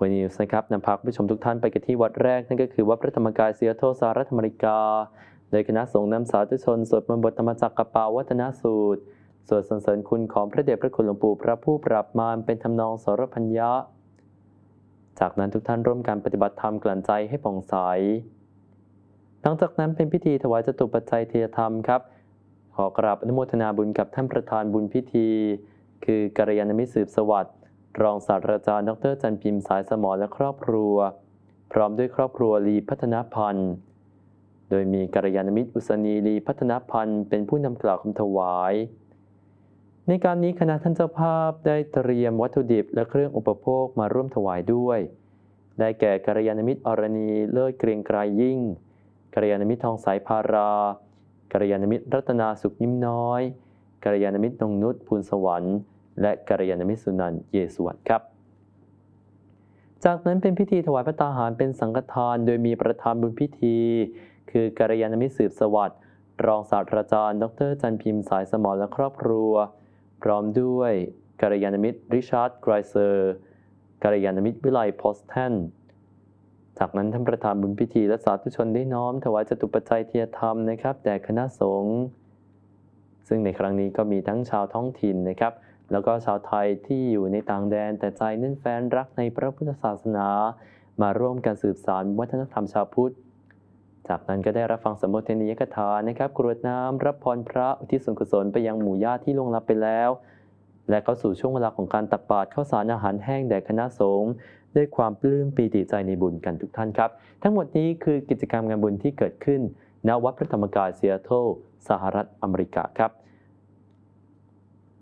วันนี้นะครับนำพาคุณผู้ชมทุกท่านไปกันที่วัดแรกนั่นก็คือวัดพระธรรมกายเซียโตสหรัฐอเมริกา โดยคณะสงฆ์นำสาธุชนสวดมนต์บทธรรมจักรกปาวัฒนสูตรสวดสรรเสริญคุณของพระเดชพระคุณหลวงปู่พระผู้ปราบมารเป็นทำนองสรพัญญะ จากนั้นทุกท่านร่วมกันปฏิบัติธรรมกลั่นใจให้ผ่องใส หลังจากนั้นเป็นพิธีถวายจตุปัจจัยเทียธรรมครับ ขอกราบอนุโมทนาบุญกับท่านประธานบุญพิธี คือกัลยาณมิตรสืบสวัสดิ์ รองศาสตราจารย์ ดรจันพิมพ์สายสมอและครอบครัว พร้อมด้วยครอบครัวลีพัฒนพันธ์ โดยมีกัลยาณมิตรอุษณีลีพัฒนพันธ์เป็นผู้นำกล่าวคำถวาย ในการนี้คณะท่านเจ้าภาพได้เตรียมวัตถุดิบและเครื่องอุปโภคมาร่วมถวายด้วย ได้แก่กัลยาณมิตรอรณีเลิศเกรียงไกรยิ่งกัลยาณมิตรทองสายพารากัลยาณมิตรรัตนาสุขยิ้มน้อยกัลยาณมิตรนงนุชภูลสวรรค์ และกัลยาณมิตรสุนันเยสวัสดิ์ครับ จากนั้นเป็นพิธีถวายพระตาหารเป็นสังฆทาน โดยมีประธานบุญพิธี คือกัลยาณมิตรสืบสวัสดิ์รองศาสตราจารย์ ดรจันพิมพ์สายสมรและครอบครัว พร้อมด้วยกัลยาณมิตรริชาร์ดไกรเซอร์กัลยาณมิตรวิไลโพสแทนจากนั้นท่านประธานบุญพิธีและสาธุชนได้น้อม ถวายจตุปัจจัยเทียธรรมนะครับแด่คณะสงฆ์ซึ่งในครั้งนี้ก็มีทั้งชาวท้องถิ่นนะครับ แล้วก็ชาวไทยที่อยู่ในต่างแดนแต่ใจแนั่นแฟนรักในพระพุทธศาสนา มาร่วมกันสืบสานวัฒนธรรมชาวพุทธ จากนั้นก็ได้รับฟังสมโภชนียกถานะครับกรวดน้ำรับพรพระอุทิศส่วนกุศลไปยังหมู่ญาติที่ล่วงลับไปแล้ว และเข้าสู่ช่วงเวลาของการตักบาตรข้าวสารอาหารแห้งแด่คณะสงฆ์ด้วยความปลื้มปีติใจในบุญกันทุกท่านครับ ทั้งหมดนี้คือกิจกรรมงานบุญที่เกิดขึ้นณวัดพระธรรมกายเซียโตสหรัฐอเมริกาครับ